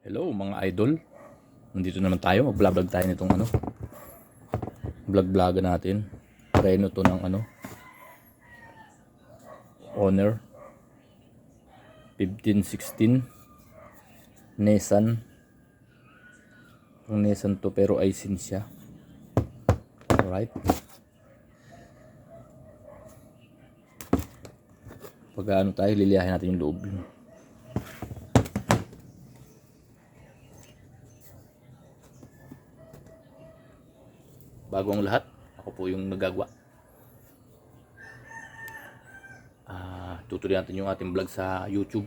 Hello mga idol. Nandito naman tayo. Mag-vlog tayo nitong ano. Vlog-vlog natin. Reno to ng ano. Honor. 1516. Nissan. Ang Nissan to pero Aisin siya. Alright. Pag ano tayo, liliyahin natin yung loob. Bago ang lahat ako po yung nagagawa. Ah tutuloy natin yung ating vlog sa youtube.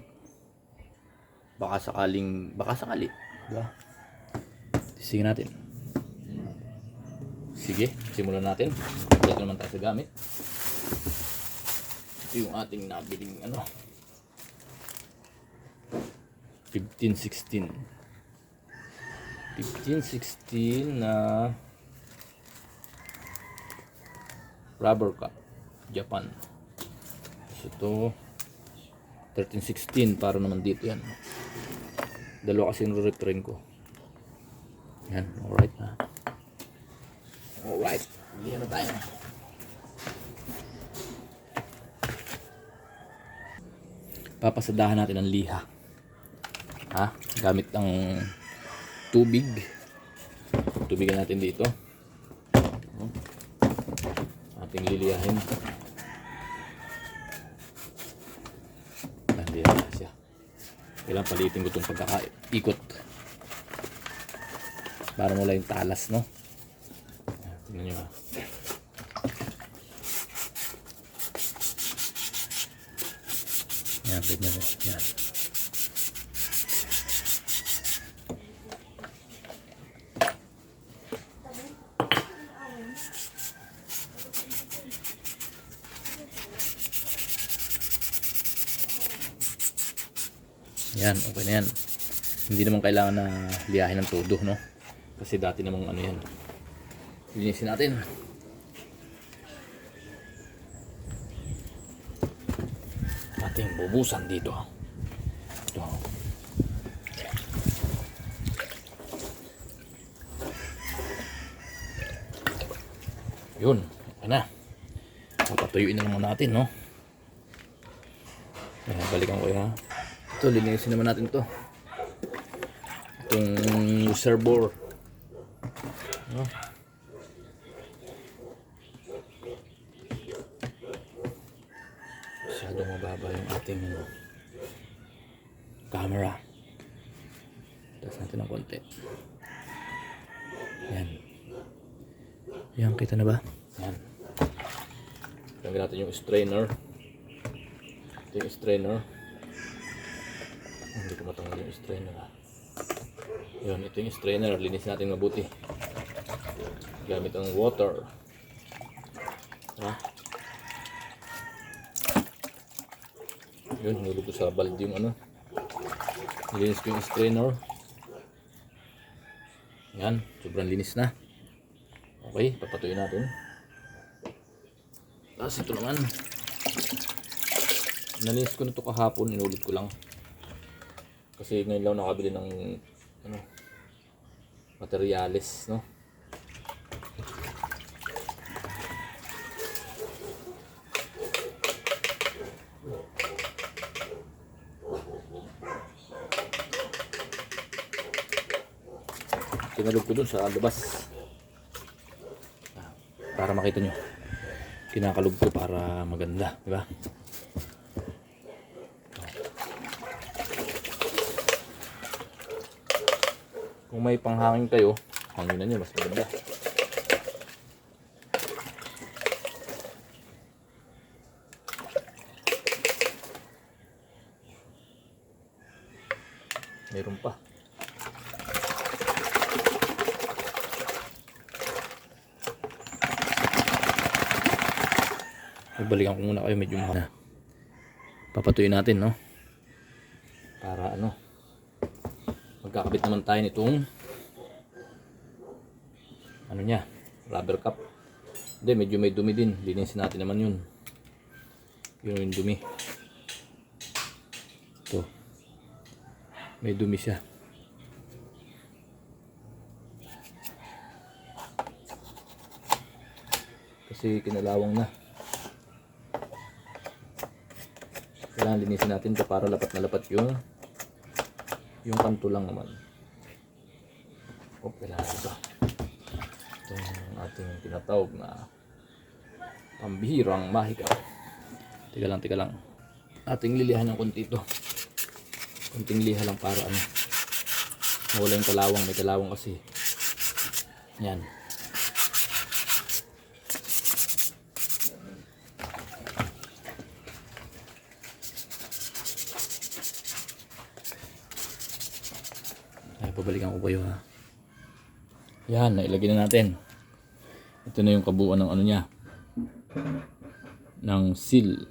Baka sakaling baka sakali di ba? Sige natin. Sige simulan natin. Balik naman tayo sa gamit. Ito yung ating nabiling ano? 1516 1516 na rubber cup Japan. So ito 1316 para naman dito yan. Dalawa kasi nire-return ko. Yan alright na. Alright hindi na tayo. Papasadahan natin ang liha. Ha? Gamit ng tubig. Tubigan natin dito ating liliyahin. Nandiyan na siya. Kailangan palitin ko itong pagkakaikot. Para mula yung talas, no? Tingnan nyo ha. Yan, ganyan. Yan. Yan, okay na yan. Hindi naman kailangan na liyahin ng todo, no? Kasi dati namang ano yan. Linisin natin. Ating bubusan dito. Ito. Yun, okay na. Papatuyuin na naman natin, no? Ayan, balikan ko yan. Ito, linisin naman natin to. Itong reservoir. No? Masyadong mababa yung ating camera. Taas natin ng konti. Yan. Yan, kita na ba? Yan. Lagyan natin yung strainer. Ito yung strainer. Hindi ko matanggal yung strainer ha. Yun, ito yung strainer. Linis natin mabuti. Gamit ang water. Ha? Yun, nulog ko sa balde yung ano. Linis ko yung strainer. Yan, sobrang linis na. Okay, papatuloy natin. Tapos ito naman. Nalinis ko na ito kahapon, inulit ko lang. Kasi ngayon lang nakabili ng ano, materials, no? Kinalog ko dun sa labas. Ah, Para makita nyo. Kinakalog ko para maganda, di ba? Kung may panghangin kayo, hanginan nyo, mas maganda. Meron pa. Ibalikan ko muna kayo medyo mahal. Papatuyin natin, no? magkakabit naman tayo nitong ano niya, rubber cup. Hindi, medyo may dumi din. Linisin natin naman yun. Yun yung dumi. Ito. May dumi siya. Kasi kinalawang na. Kailangan linisin natin ito para lapat na lapat yung yung kanto lang naman. Oh, kailangan ito. Itong ating tinatawag na pambihirang mahika. Teka lang, teka lang. Ating lilihan ng konti ito. Konting liha lang para ano. Mawala yung kalawang. May kalawang kasi. Yan. Pabalikan ko kayo ha. Yan, nailagay na natin. Ito na yung kabuuan ng ano niya. Ng seal.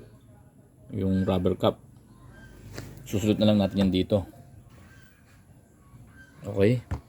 Yung rubber cup. Susunod na lang natin yan dito. Okay.